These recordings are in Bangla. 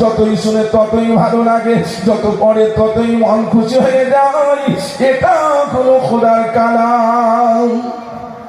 যতই শুনে ততই ভালো লাগে, যত পড়ে ততই মন খুশি হয়ে যায়। এটা হলো খোদার কালাম।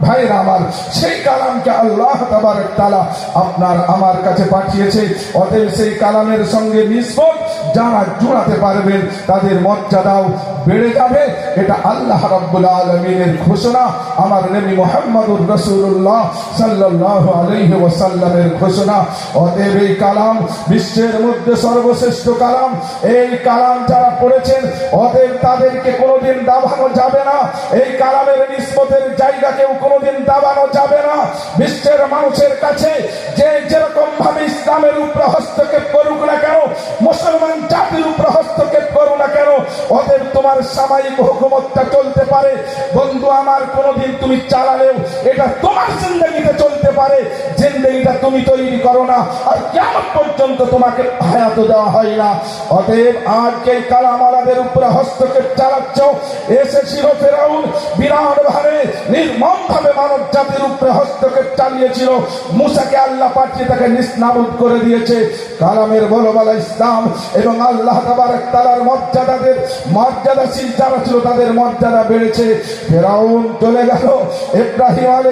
ভাইরা আমার, সেই কালামকে আল্লাহ তাবার তালা আপনার আমার কাছে পাঠিয়েছে, অতএব সেই কালামের সঙ্গে নিষ্পত যারা জোড়াতে পারবেন, তাদের মর্যাদাও বেড়ে যাবে। এটা আল্লাহ রাব্বুল আলমিনের ঘোষণা। আমার নবী মোহাম্মদুর রসুল্লাহ সাল্লাহ আলহি ওসাল্লামের ঘোষণা। অতএব এই কালাম বিশ্বের মধ্যে সর্বশ্রেষ্ঠ কালাম। এই কালাম যারা পড়েছেন, অতএব তাদেরকে কোনোদিন দাবানো যাবে না। এই কালামের নিষ্পতের জায়গা কেউ কোনোদিন দাবানো যাবে না। বিশ্বের মানুষের কাছে যে যেরকম ভাবে ইসলামের উপরে হস্তক্ষেপ তোমার সাময়িক হুকুমতটা চলতে পারে। বন্ধু, আমার কোনোদিন তুমি চালালেও এটা তোমার জিন্দগিতে চলতে পারে। জিন্দগিটা তুমি তৈরি করো না, আর কেমন পর্যন্ত তোমাকে হায়াত দেওয়া হয় না। অতএব আজকে এই কালামালাদের উপরে হস্তক্ষেপ চালাচ্ছ। এসে এসেছিল ফেরাউন, বিরাট ভাবে নির্মম ভাবে মানব জাতির উপরে হস্তক্ষেপ চালিয়েছিল। মুসাকে আল্লাহ পাঠিয়ে তাকে নিষ্নাবুদ করে দিয়েছে। কালামের বলবালা ইসলাম এবং আল্লাহ তাবারক তালার মর্যাদাদের মর্যাদাশীল যারা ছিল তাদের মর্যাদা বেড়েছে। ফেরাউন চলে গেল। ইব্রাহিম আলী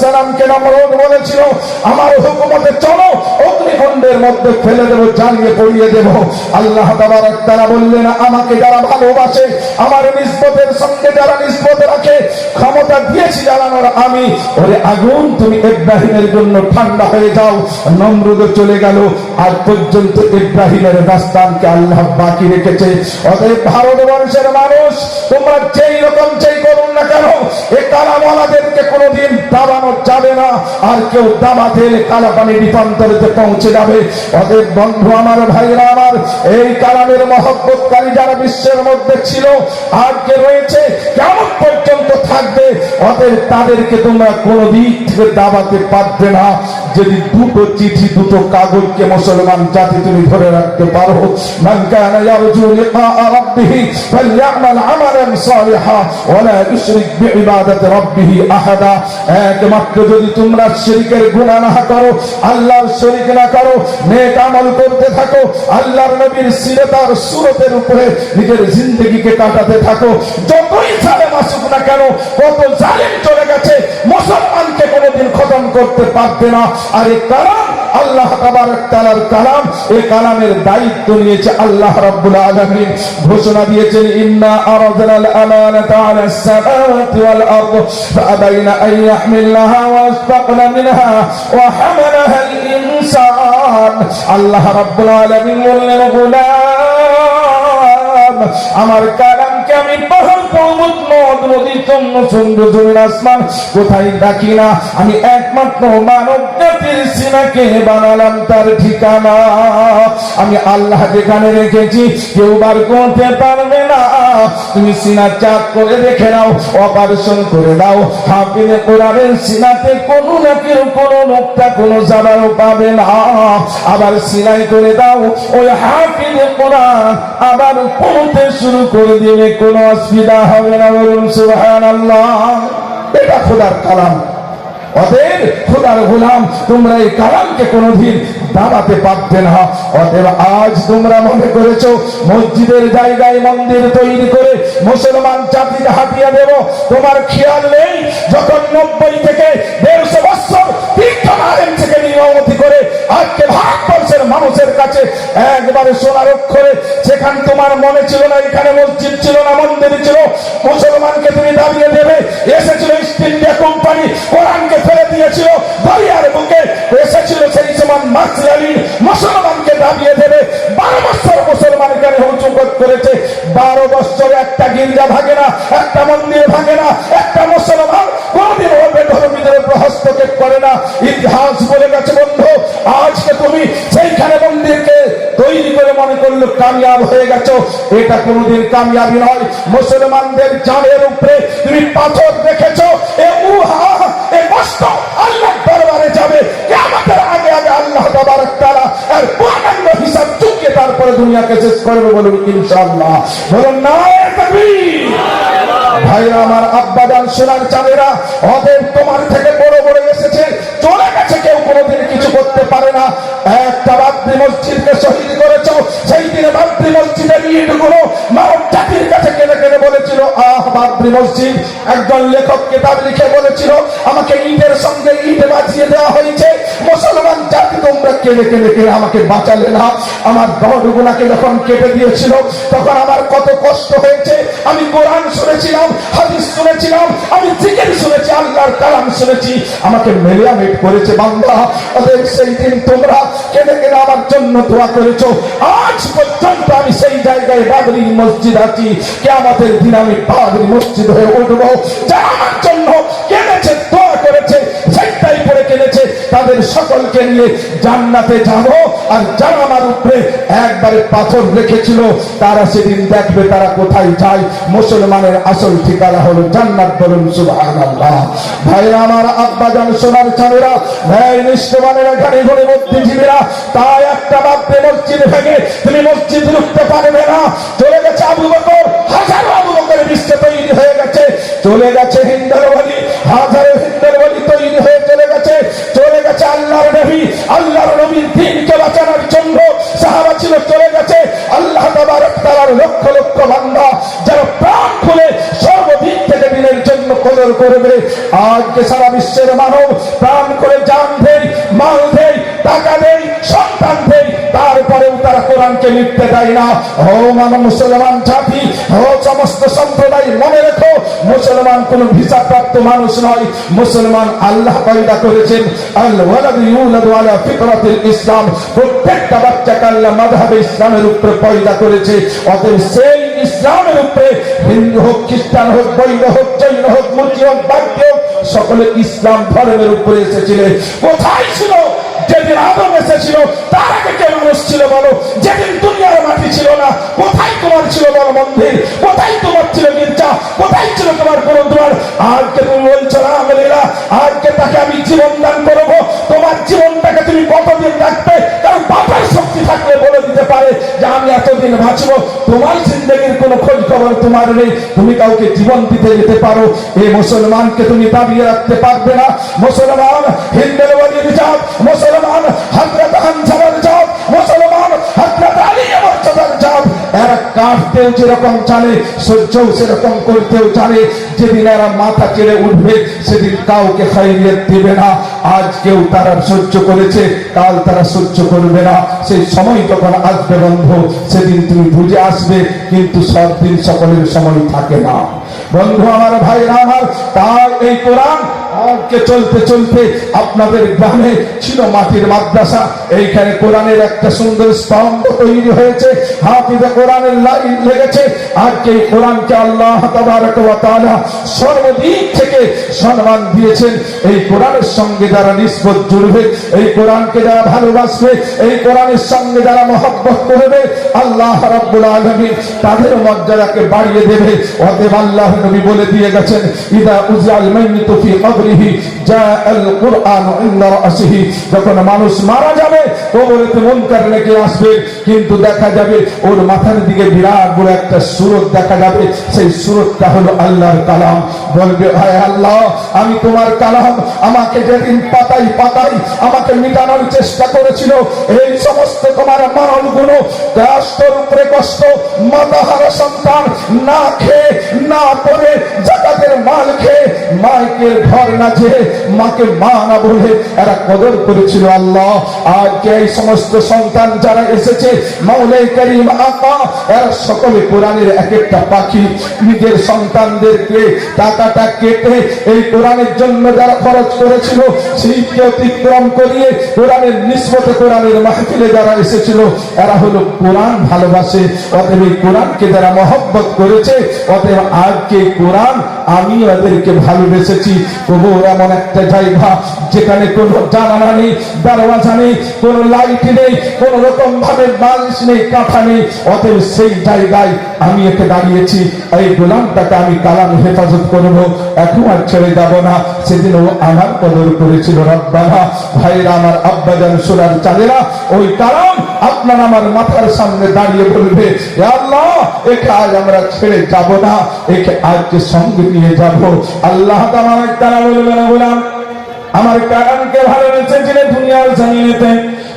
সালামকে নমরুদ বলেছিল। আমার হুকুমতে চলো, অগ্নিকুণ্ডের মধ্যে ফেলে দেবো, জ্বালিয়ে পড়িয়ে দেব। আল্লাহ তারা বললেন, আমাকে যারা ভালোবাসে, আমার নিসবতের সঙ্গে যারা নিসবত রাখে, ক্ষমতা দিয়েছি জ্বালানোর আমি। ওরে আগুন, তুমি ইব্রাহিমের জন্য ঠান্ডা হয়ে যাও, নমরুদ চলে গেল। আজ পর্যন্ত ইব্রাহিমের দাস্তানকে আল্লাহ বাকি রেখেছে। অতএব ভারতবর্ষের মানুষ, তোমরা যেই রকম যেই করুন না কেন, এ কালামালাদেরকে কোনোদিন দাবানো যাবে না, আর কেউ দাবা দিলে কালা পানি রূপান্তরিতে পৌঁছে যাবে। অতএব বন্ধু আমার ভাইরা আমার, এই কালামের মহব্বতকারী যারা বিশ্বের মধ্যে ছিল আজকে রয়েছে, কেমন পর্যন্ত থাকবে, অতএব তাদেরকে তোমরা কোনো দিক থেকে দাবাতে পারবে না। যদি দুটো চিঠি, দুটো কাগজকে মুসলমান জাতি তুমি ধরে রাখতে পারো করতে থাকো সিরতার উপরে নিজের জিন্দগিকে কাটাতে থাকো, যতই আসুক না কেন, কত জালেম চলে গেছে, মুসলমানকে কোনোদিন খতম করতে পারবে না। আর এই কালাম, আল্লাহ তাআলার কালাম, এই কালামের দায়িত্ব নিয়েছে আল্লাহ রাব্বুল আলামিন। ঘোষণা দিয়েছেন আল্লাহ রাব্বুল আলামিন বললেন, গোলাম, আমার আমি পাহাড় পর্বত নদ নদী তন্ন চন্দ্র আসমান। কোথায় রাখি না? আমি একমাত্র মানব জাতির সিনাকে বানালাম তার ঠিকানা। আমি আল্লাহ যেখানে রেখেছি, কেউ বার করতে পারবে না। তুমি সিনা চাক করে রেখে নাও, অপারেশন করে দাও। কোরআনের সিনাতে কোনো না কেউ, কোনো নোকটা কোনো জানাও পাবে না। আবার সিলাই করে দাও। ওই হাফিনে কোরআন আবার পড়তে শুরু করে দিবে কোনো অসুবিধা হবে না বলুন সুবহান এটা খোদার কালাম। অতএব খোদার গোলাম, তোমরা এই কালামকে কোনোদিন দাবাতে পারবে না। অতএব আজ তোমরা মনে করেছ, মসজিদের জায়গায় মন্দির তৈরি করে মুসলমান জাতিকে হাতিয়ে দেব। তোমার খেয়াল নেই, যখন নব্বই থেকে দেড়শো বছর তিনজন আলেম থেকে নিয়মতি করে আজকে ভারতবর্ষের মানুষের কাছে একবারে সোনার অক্ষরে, সেখান তোমার মনে ছিল না, এখানে মসজিদ ছিল না, মন্দির ছিল। মুসলমানকে তুমি দাঁড়িয়ে দেবে, এসেছিল ইস্ট ইন্ডিয়া কোম্পানি কোরআনকে দিয়েছিল বুকে এসেছিল সেই সময় মাসলালি মুসলমানকে দাবিয়ে দেবে। বারো বছর মুসলমান এখানে হুচুকত করেছে? বারো বছর একটা গির্জা ভাগে না, একটা মন্দির ভাগে না, একটা মুসলমান কোনদিন হবে ধর্মীদের হস্তক্ষেপ করে না। ইতিহাস বলে গেছে, বন্ধু, আজকে তুমি সেইখানে মন্দিরকে তৈরি করে মনে করল কামিয়াব হয়ে গেছো। এটা কোনোদিন কামিয়াবি নয়। মুসলমানদের জানের উপরে তুমি পাথর রেখেছো। করে দুনিয়াকে শেষ করবে বলুন ইনশাআল্লাহ। বলুন না ভাইরা, আমার আব্বা জান সোনার চাঁদেরা অদের তোমার থেকে বড় বড় এসেছে। চলে গেছে কেউ, কোনোদিন কিছু করতে পারে না। একটা বাদ্রি মসজিদকে শহীদ করেছ সেই দিনে মসজিদের ইটগুলো মানব জাতির কাছে কেনে কেনে বলেছিল, আহ মসজিদ। একজন লেখক কিতাব লিখে বলেছিল, আমাকে ইটের সঙ্গে ইট বাঁচিয়ে দেওয়া হয়েছে। মুসলমান জাতি, তোমরা কেনে কেনে কেনে আমাকে বাঁচালে না। আমার গড়গুলাকে যখন কেটে দিয়েছিল, তখন আমার কত কষ্ট হয়েছে। আমি কোরআন শুনেছিলাম, হাদিস শুনেছিলাম, আমি জিকির শুনেছি, আল্লাহর কালাম শুনেছি। আমাকে মেলিয়ামেট করেছে বান্দা। ওদের সেই দিন তোমরা কেনে কেনে আমার জন্য দোয়া করেছ। আজ পর্যন্ত আমি সেই জায়গায় বাবরি মসজিদ আছি। কে আমাদের দিন আমি বাবরি মসজিদ হয়ে উঠবো। যারা আমার জন্য কেনেছে দোয়া তাদের সকলকে নিয়ে জান্নাতে যাব। আর যারা আমার উপরে একবারে পাথর রেখেছিল, তারা সেদিন দেখবে তারা কোথায় যায়। মুসলমানের আসল ঠিকানা হলো জান্নাত বলুন, সুবহানাল্লাহ। ভাইরা আমার আব্বা সোনার ভাই, নিষ্ঠবানের এখানে ঘরে বুদ্ধিজীবীরা, তাই একটা বাপে মসজিদ ভেঙে তুমি মসজিদ লুটতে পারবে না। চলে গেছে আবু বকর, হাজারো আবু বকরের বিশ্বে তৈরি হয়ে গেছে। চলে গেছে হিন্দর হাজারো হিন্দর গেছে আল্লাহর নবী, আল্লাহর নবীর দিনকে বাঁচানোর জন্য সাহাবা ছিল চলে গেছে। আল্লাহ লক্ষ লক্ষ বান্দা যারা প্রাণ খুলে সর্বদিক থেকে দিনের জন্য কদর করবে। আজকে সারা বিশ্বের মানব প্রাণ করে জান দেয়, মাল দেয়, টাকা দেয়, সন্তান দেয়। তারপরেও তারা কোরআনকে লিখতে দেয় না। ও মানব মুসলমান জাতি ও সমস্ত সম্প্রদায় মনে রেখো মুসলমান কোন ভিসা প্রাপ্ত মানুষ নয়। মুসলমান আল্লাহ পয়দা করেছেন। ইসলাম। প্রত্যেকটা বাচ্চাকে আল্লাহ মাযহাবে ইসলামের উপরে পয়দা করেছে। অতএব সেই ইসলামের উপরে হিন্দু হোক, খ্রিস্টান হোক, বৈধ হোক, জৈন হোক মুসলিম হোক, বাক্য হোক, সকলে ইসলাম ধর্মের উপরে এসেছিলেন কোথায় ছিল? যেদিন আদম এসেছিল, তার আগে কে মানুষ ছিল বলো? যেদিন দুনিয়ার মাটি ছিল না, কোথায় তোমার ছিল বলো মন্দির? কোথায় তোমার কোথায় কোনো দোয়ার আর তুমি বলছো, না আমেরা আজকে তাকে আমি জীবন দান করব। তোমার জীবনটাকে তুমি কতদিন রাখবে? কারণ বাবার শক্তি থাকলে বলে দিতে পারে যে, আমি এতদিন বাঁচবো। তোমার জিন্দগির কোনো খোঁজ খবর তোমার নেই। তুমি কাউকে জীবন দিতে যেতে পারো। এই মুসলমানকে তুমি দাবিয়ে রাখতে পারবে না। মুসলমান হিন্দের কাটতেও যেরকম জানে, সহ্যও সেরকম করতেও জানে। যেদিন এরা মাথা চেড়ে উঠবে, সেদিন কাউকে খাইরিয়ত দিবে না। আজ কেউ তারা সহ্য করেছে, কাল তারা সহ্য করবে না। সেই সময় যখন আসবে বন্ধু, সেদিন তুমি বুঝে আসবে, কিন্তু সব দিন সকলের সময় থাকে না। বন্ধু আমার ভাইরা আমার তার এই কোরআন আজকে চলতে চলতে আপনাদের গ্রামে ছিল মাটির মাদ্রাসা। এইখানে কোরআনের একটা সুন্দর স্তম্ভ তৈরি হয়েছে। হাফিজে কোরআনের লাইন লেগেছে। আজকে এই কোরআনকে আল্লাহ সর্বদিক থেকে সম্মান দিয়েছেন। এই কোরআনের সঙ্গে যারা নিসবত জুড়বে, এই কোরআনকে যারা ভালোবাসবে, এই কোরআনের সঙ্গে যারা মহব্বত করবে, আল্লাহ রাব্বুল আলামিন তাদের মর্যাদাকে বাড়িয়ে দেবে। অতএব আল্লাহ নবী বলে দিয়ে গেছেন, ইদা উজাল মাইয়িতু ফি যখন মানুষ মারা যাবে কবরেতে মুনকার নাকি আসবে, কিন্তু দেখা যাবে ওর মাথার দিকে বিরাট বড় একটা সুরত দেখা যাবে। সেই সুরতটা হলো আল্লাহর কালাম। বলবে, হায় আল্লাহ, আমি তোমার কালাম। আমাকে যেদিন পাতাই পাতাই আমাকে মিটানোর চেষ্টা করেছিল, এই সমস্ত তোমার মানব গুণ কষ্টর উপরে কষ্ট, মাতাহারা সন্তান না খেয়ে, না জাকাতের মাল খেয়ে, মাইকের ঘর না যেয়ে, মাকে মা না বলে এরা কদর করেছিল আল্লাহ। আজকে এই সমস্ত সন্তান যারা এসেছে মাওলাই করিম আকা, এরা সকলে কোরআনের এক একটা পাখি। নিজের সন্তানদেরকে টাকাটা কেটে এই কোরআনের জন্য যারা খরচ করেছিল সেইকে অতিক্রম করিয়ে কোরআনের নিষ্পতে কোরআনের মাহফিলে যারা এসেছিল, এরা হলো কোরআন ভালোবাসে। অতএব এই কোরআনকে যারা মহব্বত করেছে, অতএব আজকে কোরআন আমি ওদেরকে ভালোবেসেছি। কবর এমন একটা জায়গা যেখানে কোনো জানালা নেই, দরওয়াজা নেই, কোনো লাইট নেই, কোন রকম ভাবে বালিশ নেই, কাঁথা নেই। অতএব সেই জায়গায় আমি একে দাঁড়িয়েছি। এই গোলামটাকে আমি কালাম হেফাজত করব। এখন আর ছেড়ে যাব না। সেদিন ও আমার কদর করেছিল রব্বানা। ভাইরা আমার আব্বাজান সোনার চাঁদেরা, ওই কালাম আপনার আমার মাথার সামনে দাঁড়িয়ে বলবে আল্লাহ, একে আজ আমরা ছেড়ে যাব না, একে আজকে সঙ্গে নিয়ে যাব। আল্লাহ তাআলা তারা বলবে, না বললাম আমার কারণকে ভালোবেসেছিলে দুনিয়ার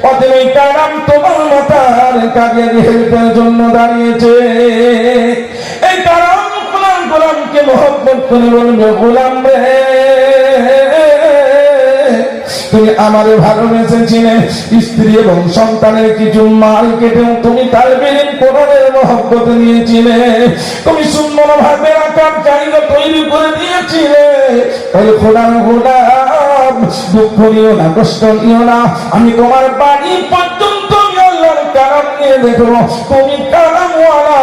অতএব জন্য বলবে, গোলাম রে তুমি আমারে ভালোবেসেছিলে, স্ত্রী এবং সন্তানের কিছু মাল কেটে তুমি তার বিলীন কোরআনের মহব্বত নিয়েছিলে। তুমি সুন্দর ভাবে রাখার জায়গা তৈরি করে দিয়েছিলে। তাই খোদার খোদা দুঃখ নিও না, কষ্ট নিও না, আমি তোমার বাড়ি পর্যন্ত কালাম নিয়ে দেখব তুমি কালামওয়ালা।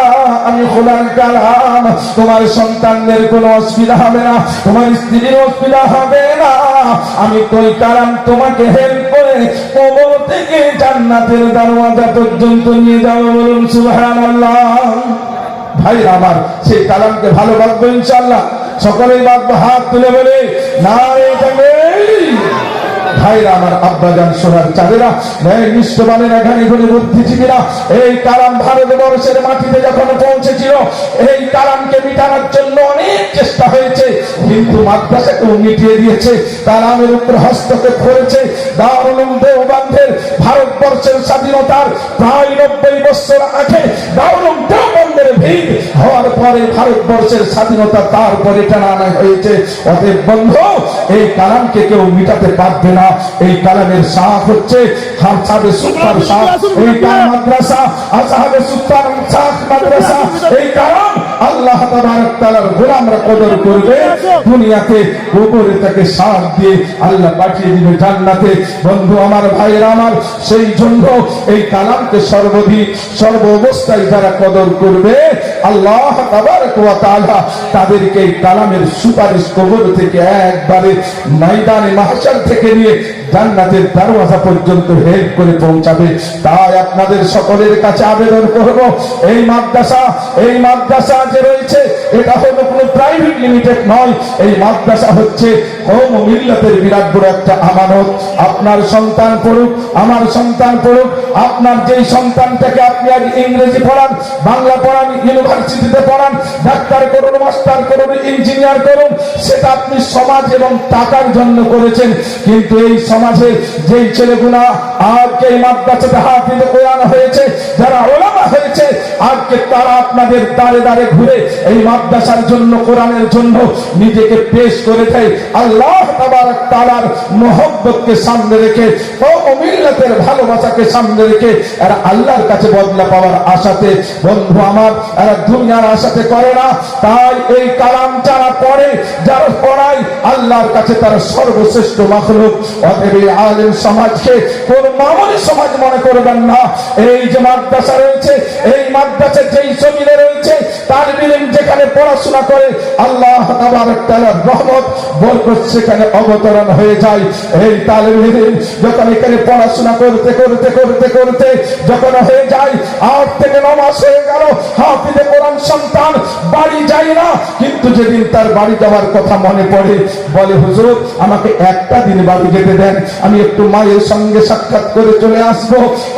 আমি খোদার কালাম। তোমার সন্তানদের কোনো অসুবিধা হবে না, তোমার স্ত্রীর অসুবিধা হবে না। আমি তো ওই কালাম তোমাকে হেল্প করে কবর থেকে জান্নাতের দরওয়াজা পর্যন্ত নিয়ে যাব বলুন, সুবহানাল্লাহ। ভাই আমার, সেই কালামকে ভালোবাসবো ইনশাল্লাহ সকলেই বাঁধবো হাত তুলে বলে, না রে। ভাইরা, আমার আব্বা জান সোনার চাঁদেরা, ন্যায় নিষ্ঠবানেরা ঘানি ঘনি বুদ্ধিজীবীরা, এই কালাম ভারতবর্ষের মাটিতে যখন পৌঁছেছিল, এই কালামকে মিটানোর জন্য অনেক চেষ্টা হয়েছে, কিন্তু মাদ্রাসাকেও মিটিয়ে দিয়েছে, কালামের উপর হস্তক্ষেপ করেছে দারুল দেওবান্ধের ভারতবর্ষের স্বাধীনতার প্রায় নব্বই বছর আগে দারুল দেওবন্দের ভিড় হওয়ার পরে ভারতবর্ষের স্বাধীনতা তারপরে টানা হয়েছে। অতএব বন্ধু এই কালামকে কেউ মিটাতে পারবে না। এই কালামের সাহ হচ্ছে সুলতান এই কালাম সুলতান মাদ্রাসা। এই কালাম আল্লাহ তাআলার গোলামরা কদর করবে, দুনিয়াতে গোবরে তাকে সাথ দিয়ে আল্লাহ পাঠিয়ে দিবে জান্নাতে। বন্ধু আমার ভাইয়েরা আমার, সেই জন্য এই কালামকে সর্বদিক সর্ব অবস্থায় যারা কদর করবে, আল্লাহ ওয়া তাদেরকে এই কালামের সুপারিশ কবর থেকে একবারে ময়দানে মাহশার থেকে নিয়ে জান্নাতের দরওয়াজা পর্যন্ত হেল্প করে পৌঁছাবে। তাই আপনাদের সকলের কাছে আবেদন করব, এই মাদ্রাসা এই মাদ্রাসা যে রয়েছে এটা হল লিমিটেড নয়। এই মাদ্রাসা হচ্ছে কৌম মিল্লাতের বিরাট বড় একটা আমানত। আপনার সন্তান পড়ুক, আমার সন্তান পড়ুক, আপনার যেই সন্তানটাকে আপনি আজ ইংরেজি পড়ান, বাংলা পড়ান, ইউনিভার্সিটিতে পড়ান, ডাক্তার করুন, মাস্টার করুন, ইঞ্জিনিয়ার করুন, সেটা আপনি সমাজ এবং টাকার জন্য করেছেন। কিন্তু এই সমাজে যেই ছেলেগুলা আজকে এই মাদ্রাসাতে হাফিজে কোরআন হয়েছে, যারা ওলামা হয়েছে, আজকে তারা আপনাদের দাঁড়ে দাঁড়ে ঘুরে এই মাদ্রাসার জন্য কোরআনের জন্য নিজেকে পেশ করে দেয় আল্লাহ তাআলার মহব্বতকে সামনে রেখে, ও মিল্লাতের ভালোবাসাকে সামনে রেখে, এরা আল্লাহর কাছে বদলা পাওয়ার আশাতে, বন্ধু আমার, এরা দুনিয়ার আশাতে করে না। তাই এই কালাম যারা পড়ে, যারা পড়ায়, আল্লাহর কাছে তারা সর্বশ্রেষ্ঠ মাখলুক। অতএব এই আলেম সমাজকে কোন মামনি সমাজ মনে করবেন না। এই যে মাদ্রাসা রয়েছে, এই মাদ্রাসা যেই জমিনে রয়েছে, তার বিলিম যেখানে পড়াশোনা করে, আল্লাহ তাআলার রহমত বরকত সেখানে অবতরণ হয়ে যায়। এই যখন এখানে পড়াশোনা করতে করতে করতে করতে যখন হয়ে যায়, আট থেকে ন মাস হয়ে গেল, হাফিজে কোরআন সন্তান বাড়ি যায় না। কিন্তু যেদিন তার বাড়ি যাওয়ার কথা মনে পড়ে, বলে, হুজুর, আমাকে একটা দিন বাড়ি যেতে দেন। আমি একটু মায়ের সঙ্গে সাক্ষাৎ করে চলে আসব।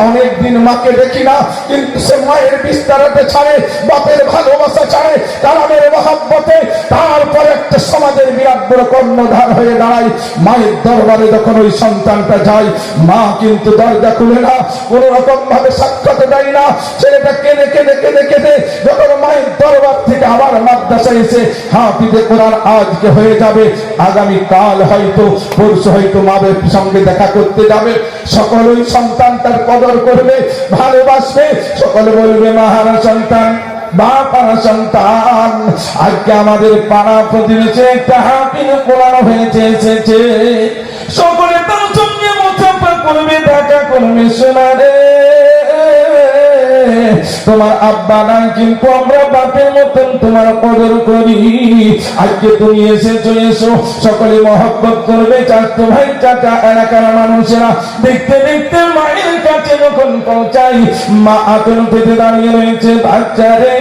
অনেক দিন মাকে দেখি না, কিন্তু সে মায়ের বিস্তারাতে ছাড়ে, বাপের ভালোবাসা ছাড়ে, কালামের মহাব্বতে তারপর একটা সমাজের বিরাট বড় কর্ণধার হয়ে দাঁড়ায়। মায়ের দরবারে যখন ওই সন্তানটা যায়, মা কিন্তু দরজা খুলে না, কোন রকম ভাবে সাক্ষাৎ দেয় না। ছেলেটা কেঁদে কেঁদে কেঁদে কেঁদে যখন মায়ের দরবার থেকে আবার মাদ্রাসা এসে হাফিজে কোরআন আজকে হয়ে যাবে, আগামী কাল হয়তো, পরশু হয়তো মাদের সঙ্গে দেখা করতে যাবে। সকল ওই সন্তানটার কদর করবে, ভালোবাসবে, সকলে বলবে মাহারা সন্তান। বাপারা সন্তান। আজকে আমাদের পাড়া প্রতিবেশী একটা হাফিজ কোরআন হয়েছে এসেছে সকলে তার সঙ্গে মোচাপা করবে, দেখা করবে শোনা রে তোমার আব্বা নাই, কিন্তু আমরা বাপের মতন তোমার কদর করি। আজকে তুমি এসেছ, এসো, সকলে মহব্বত করবে। চাচতো ভাই চাচা এলাকার মানুষেরা দেখতে দেখতে মায়ের কাছে যখন পৌঁছাই, মা আতন পেতে দাঁড়িয়ে রয়েছে, বাচ্চা রে,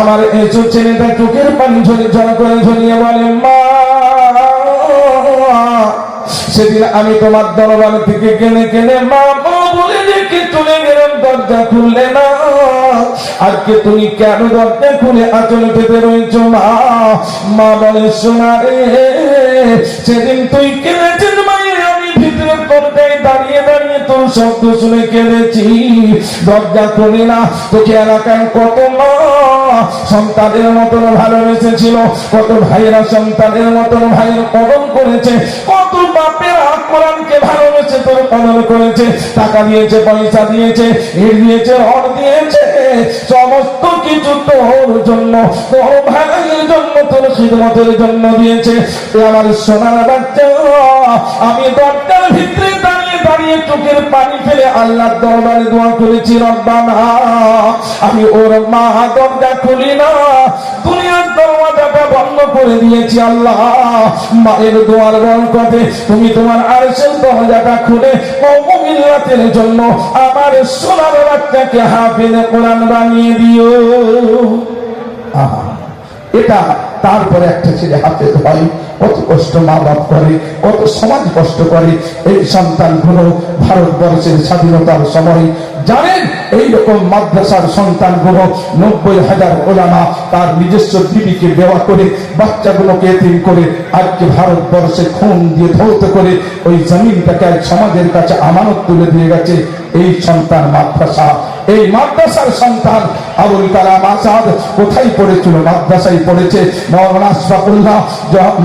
আমার এসো ছেলেটা চোখের পানি ঝরে ঝর করে ঝরিয়ে বলে, মা, সেদিন আমি তোমার দরবার থেকে কেনে কেনে মা মা বলে রেখেছ চলে গেলাম দরজা খুললে না। আজকে তুমি কেন দরজা খুলে পেতে মা মা বলে সেদিন তুই কেঁদেছিস মায়ের আমি ভিতরে দরজায় দাঁড়িয়ে দাঁড়িয়ে তোর শব্দ শুনে কেঁদেছি। দরজা খুলে না, তোকে এলাকায় কত মতন ভালোবেসেছিল, কত ভাইয়েরা সন্তানের মতন ভাইয়ের কদম করেছে, কত বাপেরা কোরআনকে ভালোবেসে তোর করেছে, টাকা দিয়েছে, পয়সা দিয়েছে ভিড় দিয়েছে হর দিয়েছে, সমস্ত কিছু তোর জন্য, তোর ভাইয়ের জন্য, তোর খিদমতের জন্য দিয়েছে। আমার সোনার বাচ্চা, আমি দরজার ভিতরে দাঁড়িয়ে চোখের পানি ফেলে আল্লাহ দরবারে দোয়া করেছি, রব্বানা, আমি ওর মা দরজা খুলি না। দুনিয়ার দরওয়াজাটা বন্ধ করে দিয়েছি আল্লাহ। মায়ের দোয়ার বরকতে তুমি তোমার আরশের দরজাটা খুলে কওমিল্লাতের জন্য আমার সোনার বাচ্চাকে হাফেজ কোরআন বানিয়ে দিও। এটা তারপরে একটা ছেলে হাফেজ হয়। কত কষ্ট মা বাপ করে, কত সমাজ কষ্ট করে। এই সন্তানগুলো ভারতবর্ষের স্বাধীনতার সময়, জানেন, এইরকম মাদ্রাসার সন্তানগুলো নব্বই হাজার ওলামা তার নিজস্ব বিবিকে দেওয়া করে, বাচ্চাগুলোকে এতিম করে, আজকে ভারতবর্ষে খুন দিয়ে ধৌত করে, ওই জমিনটাকে সমাজের কাছে আমানত তুলে দিয়ে গেছে। এই সন্তান মাদ্রাসা এই মাদ্রাসার সন্তান আবুল কালাম আজাদ কোথায় পড়েছিল? মাদ্রাসায় পড়েছে মৌলানা আশফাকুল্লাহ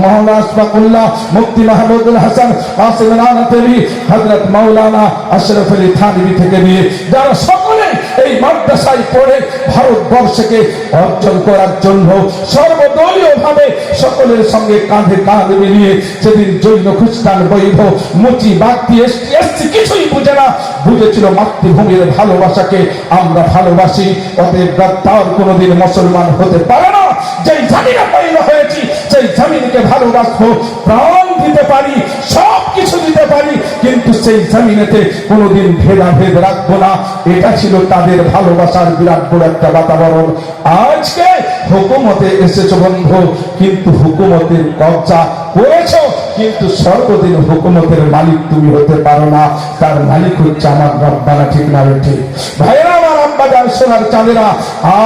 মৌলানা আশফাকুল্লাহ মুক্তি মাহমুদুল হাসান আসিম রানা দেবী হজরত মৌলানা আশরফ আলী থানবি থেকে নিয়ে যারা সকলে এই মাদ্রাসায় পড়ে ভারতবর্ষকে অর্জন করার জন্য সর্বদলীয় ভাবে সকলের সঙ্গে কাঁধে কাঁধ মিলিয়ে সেদিন জৈন খ্রিস্টান বৈধ মুচি বাগদি এসটি এসটি কিছুই বুঝে না। বুঝেছিল মাতৃভূমির ভালোবাসাকে আমরা ভালোবাসি, অতএব তার কোনোদিন মুসলমান হতে পারে না। যেই জামিনে পয়দা হয়েছি সেই জামিনকে ভালোবাসবো প্রাণ দিতে পারি সব কিছু দিতে পারি, কিন্তু সেই জামিনেতে কোনোদিন ভেদাভেদ রাখব না। এটা ছিল তাদের ভালোবাসার বিরাট বড় একটা বাতাবরণ। আজকে হুকুমতে এসেছ বন্ধু, কিন্তু হুকুমতের কবজা করেছ, কিন্তু সর্বদিন হুকুমতের মালিক তুমি হতে পারো না। তার মালিক হচ্ছে আমার রব্বানা ঠিক না ঠিক। ভাইরা আব্বাজান সোনার চাঁদেরা।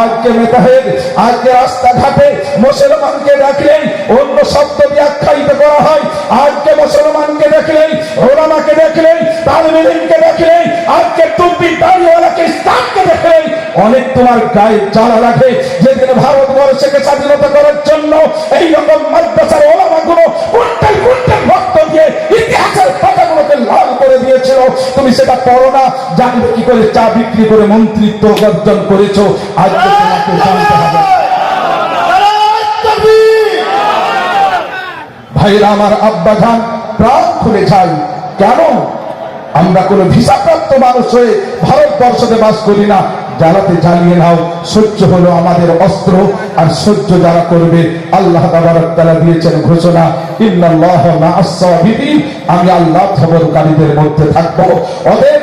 আজকে মেতাহেদ আজকে রাস্তাঘাটে মুসলমানকে দেখলেই অন্য শব্দ দিয়ে আখ্যায়িত করা হয়। আজকে মুসলমানকে দেখলেই ওলামাকে দেখলেই তালমিনকে দেখলেই আজকে টুপি দাড়িওয়ালাকে, ইসলামকে দেখলেই অনেক তোমার গায়ে জ্বালা রাখে যেদিন ভারতবর্ষকে স্বাধীনতা করার জন্য এই রকম মাদ্রাসার ওলামাগুলো কুইন্টাল কুইন্টাল রক্ত দিয়ে ইতিহাসের পাতাগুলোকে লাল করে দিয়েছিল। তুমি সেটা পড়ো না। জানবে কি করে চা বিক্রি করে মন্ত্রিত্ব অর্জন করেছ। আজকে তোমাকে জানতে হবে। ভাইরা আমার আব্বা খান প্রাণ খুলে চাই কেন? আমরা কোন ভিসাপ্রাপ্ত মানুষ হয়ে ভারতবর্ষতে বাস করি না। জ্বালাতে জ্বালিয়ে নাও। সহ্য হলো আমাদের অস্ত্র, আর সহ্য যারা করবে, আল্লাহ তালা দিয়েছেন ঘোষণা। ইন্নাল্লাহ। আমি আল্লাহ খবরকারীদের মধ্যে থাকব। ওদের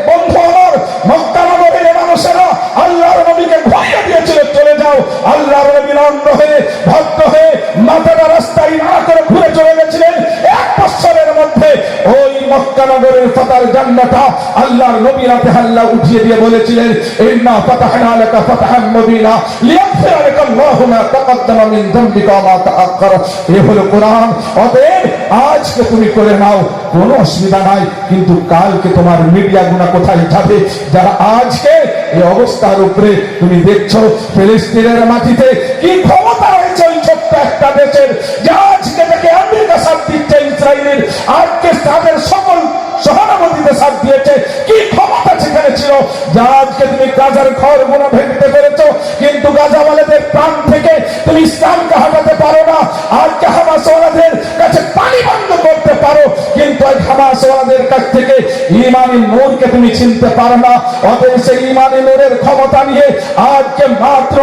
এ কোরআন। আজকে তুমি করে নাও, কোনো অসুবিধা নাই, কিন্তু কালকে তোমার মিডিয়া গুণা কোথায় যাবে? যারা আজকে এই অবস্থার উপরে তুমি দেখছ ফিলিস্তিনের মাটিতে কি ক্ষমতা রয়েছে ওই ছোট্ট একটা দেশের? যে আজকে থেকে আমেরিকা ইসরায়েলের আজকে তাদের সকল সহানুভূতিতে দিয়েছে। কি ক্ষমতা সেখানে ছিল? যা আজকে তুমি গাজার ঘর গুণা ভেঙতে পেরেছ, কিন্তু গাজাওয়ালাদের প্রাণ থেকে তুমি ইসলামকে হাঁটাতে পারো না। আজকে হামাস ওয়ালাদের কাছে পানি বন্ধ করতে পারো, কিন্তু কাছ থেকে ইমানি নূরকে তুমি চিনতে পারো না। অতএব সেই ইমানি নূরের ক্ষমতা নিয়ে আজকে মাত্র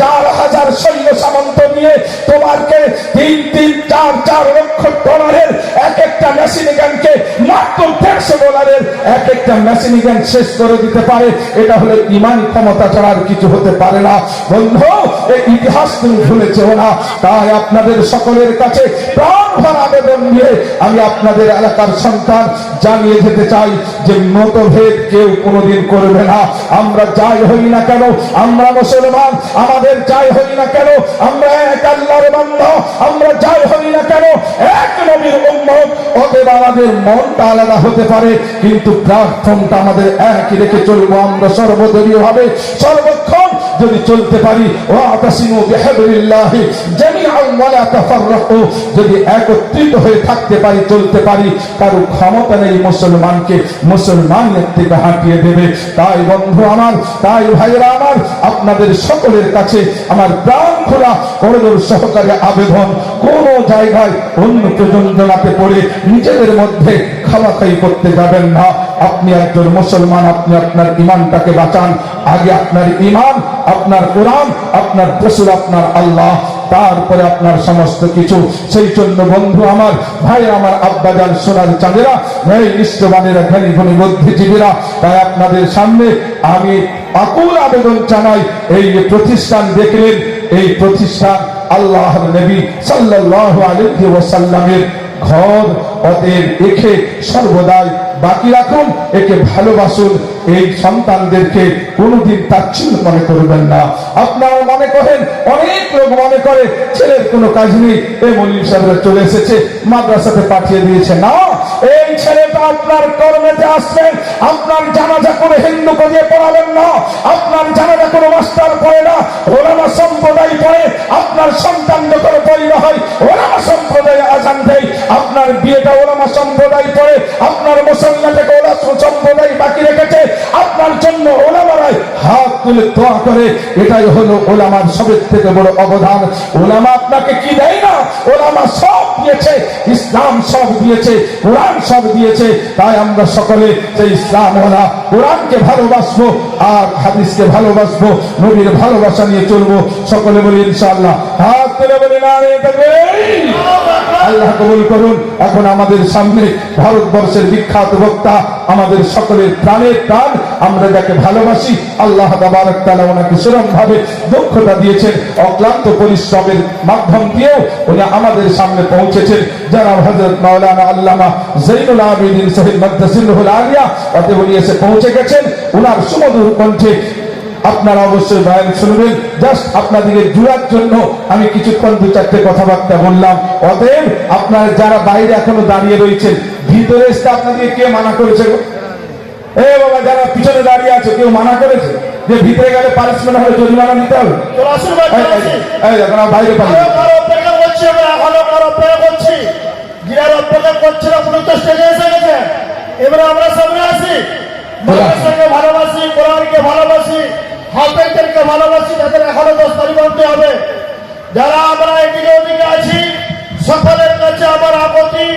চার হাজার সৈন্য সামন্ত নিয়ে তোমাকে তিন তিন, চার চার লক্ষ ডলারের এক একটা মেশিন গানকে মাত্র দেড়শো ডলারের এক একটা মেশিন গান শেষ করে দিতে পারে। এটা হলো ইমানি ক্ষমতা ছাড়া আর কিছু হতে পারে না। বন্ধু, এই ইতিহাস তুমি ভুলে যেও না। তাই আপনাদের সকলের কাছে প্রাণ ভরা আবেদন নিয়ে আমি আপনাদের এলাকার সন্তান জানিয়ে যেতে চাই যে মতভেদ কেউ কোনোদিন করবে না। আমরা যাই হই না কেন? আমরা মুসলমান, আমাদের যাই হই না কেন? আমরা এক আল্লাহর বান্দা, আমরা যাই হই না কেন? এক নবীর উম্মত, অতএব আমাদের মনটা আলাদা হতে পারে, কিন্তু প্রার্থনটা আমাদের একই রেখে চলবো আমরা সর্বদলীয় ভাবে সর্বক্ষণ যদি চলতে পারি ও আতাসিমু তাফাররাকু, যদি একত্রিত হয়ে থাকতে পারি, চলতে পারি, কারও ক্ষমতা নেই মুসলমানকে মুসলমানের থেকে হাঁটিয়ে দেবে। তাই বন্ধু আমার, তাই ভাইরা আমার, আপনাদের সকলের কাছে আমার প্রাণ খোলা করদর সহকারে আবেদন। কোন জায়গায় অন্য প্রযোজনাতে পড়ে, নিজেদের মধ্যে খাওয়াখাই করতে যাবেন না। আপনি একজন মুসলমান, আপনি আপনার ইমানটাকে বাঁচান। আগে আপনার ইমান আপনার কোরআন, আপনার রসুল, আপনার আল্লাহ, তারপরে আপনার সমস্ত কিছু। সেই জন্য বন্ধু আমার, ভাই আমার আব্বাজান, সোনার চাঁদেরা এই নিষ্ঠবানেরা জ্ঞানী গুণী বুদ্ধিজীবীরা, তাই আপনাদের সামনে আমি আকুল আবেদন জানাই, এই প্রতিষ্ঠান দেখলেন, এই প্রতিষ্ঠান আল্লাহ নবী সাল্লাল্লাহু আলাইহি ওয়াসাল্লামের ঘর অতএব একে সর্বদাই বাকি রাখুন, একে ভালোবাসুন। এই সন্তানদেরকে কোনোদিন তাচ্ছিন্ন মনে করবেন না। আপনারা মনে করেন, অনেক লোক মনে করে, ছেলের কোনো কাজ নেই। এই মল্লিক সাহেবরা চলে এসেছে, মাদ্রাসাতে পাঠিয়ে দিয়েছে। না এই ছেলেটা আপনার কর্মেতে আসবেন আপনার জানাজা করে হিন্দু দিয়ে পড়াবেন না, আপনার জানাজা কোনো মাস্টার পড়ে না, ওলামা সম্প্রদায় পড়ে, আপনার সন্তান যখন পরিণ হয়, ওলামা সম্প্রদায় আজান দেয়, আপনার বিয়েটা ওলামা সম্প্রদায় পড়ে, আপনার মুসলমানটাকে ওলা সম্প্রদায় বাকি রেখেছে, আপনার জন্য ওলামারাই হাত তুলে দোয়া করে, এটাই হলো ওলামার সবের থেকে বড় অবদান। ওলামা আপনাকে কি দেয় না? ওলামা সব দিয়েছে, ইসলাম সব দিয়েছে, কোরআন সব দিয়েছে, তাই আমরা সকলে সেই ইসলাম ওলা কোরআনকে ভালোবাসবো আর হাদিসকে ভালোবাসবো, নবীর ভালোবাসা নিয়ে চলবো। সকলে বলি, ইনশাআল্লাহ। তুলে আল্লাহ কবুল করুন। এখন আমাদের সামনে ভারতবর্ষের বিখ্যাত বক্তা, আমাদের সকলের প্রাণের প্রাণ, আমরা যাকে ভালোবাসি, আল্লাহ ওনাকে সেরকম ভাবে দক্ষতা দিয়েছেন, অক্লান্ত পরিশ্রমের মাধ্যম দিয়েও উনি আমাদের সামনে পৌঁছেছেন। যারা হযরত মাওলানা আল্লামা জৈনুল আবেদিন শহীদ মাদ্রাসিল্লাহুল আলিয়া, অতএব উনি এসে পৌঁছে গেছেন। ওনার সুমধুর কণ্ঠে আপনারা অবশ্যই বয়ান শুনবেন। জাস্ট আপনাদেরকে জুড়ার জন্য আমি কিছুক্ষণ দু চারটে কথাবার্তা বললাম। অতএব আপনারা যারা বাইরে এখনও দাঁড়িয়ে রয়েছেন ভিতরে এসে আপনাদেরকে কে মানা করেছে এ বাবা যারা পিছনে দাঁড়িয়ে আছে কেউ মানা করেছে? যে ভিতরে গেলে পারিশ্রমিক হবে জরিমানা নিতে হবে? বাইরে এবারে আমরা সামনে আসি। ভালোবাসি কোরআনকে ভালোবাসি। হাফেজদেরকে ভালোবাসি, তাদের এখনও দস্তারি বানতে হবে। যারা আমরা এদিকে ওদিকে আছি, সকলের কাছে আমার আপত্তি।